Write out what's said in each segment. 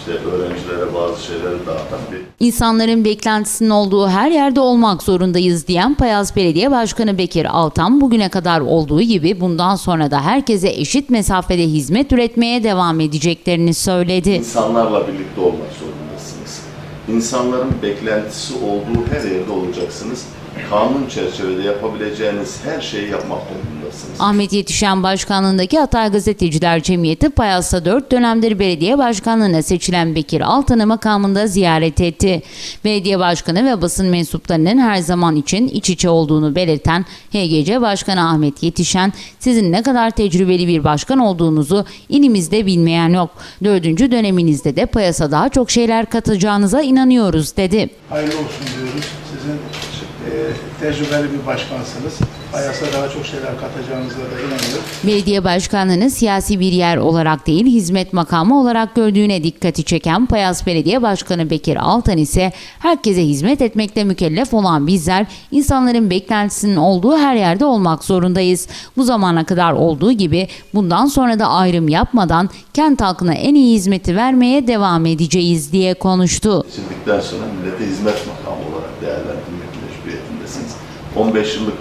işte öğrencilere bazı şeyleri dağıtan bir İnsanların beklentisinin olduğu her yerde olmak zorundayız diyen Payas Belediye Başkanı Bekir Altan bugüne kadar olduğu gibi bundan sonra da herkese eşit mesafede hizmet üretmeye devam edeceklerini söyledi. insanlarla birlikte olmak. İnsanların beklentisi olduğu her yerde olacaksınız. Kanun çerçevede yapabileceğiniz her şeyi yapmak durumundasınız. Ahmet Yetişen Başkanlığındaki Hatay Gazeteciler Cemiyeti Payas'ta 4 dönemdir belediye başkanlığına seçilen Bekir Altan'ı makamında ziyaret etti. Belediye başkanı ve basın mensuplarının her zaman için iç içe olduğunu belirten HGC Başkanı Ahmet Yetişen, sizin ne kadar tecrübeli bir başkan olduğunuzu ilimizde bilmeyen yok. Dördüncü döneminizde de Payas'a daha çok şeyler katacağınıza inanıyoruz dedi. hayırlı olsun diyoruz. Sizin e, tecrübeli bir başkansınız. Ayas'a daha çok şeyler katacağınıza da inanıyorum. Belediye başkanlığını siyasi bir yer olarak değil hizmet makamı olarak gördüğüne dikkati çeken Payas Belediye Başkanı Bekir Altan ise herkese hizmet etmekle mükellef olan bizler insanların beklentisinin olduğu her yerde olmak zorundayız. Bu zamana kadar olduğu gibi bundan sonra da ayrım yapmadan kent halkına en iyi hizmeti vermeye devam edeceğiz diye konuştu. Seçildikten sonra millete hizmet makamı olarak değerlendirmek. 15 yıllık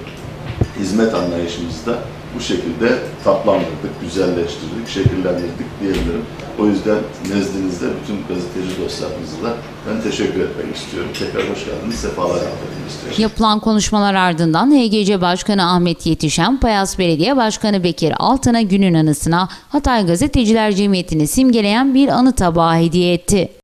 hizmet anlayışımızı da bu şekilde tatlandırdık, güzelleştirdik, şekillendirdik diyebilirim. O yüzden nezdinizde bütün gazeteci dostlarımıza da ben teşekkür etmek istiyorum. Tekrar hoş geldiniz, sefalar getirdiniz istiyorum. Yapılan konuşmalar ardından HGC Başkanı Ahmet Yetişen, Payas Belediye Başkanı Bekir Altan'a günün anısına Hatay Gazeteciler Cemiyeti'ni simgeleyen bir anı tabağı hediye etti.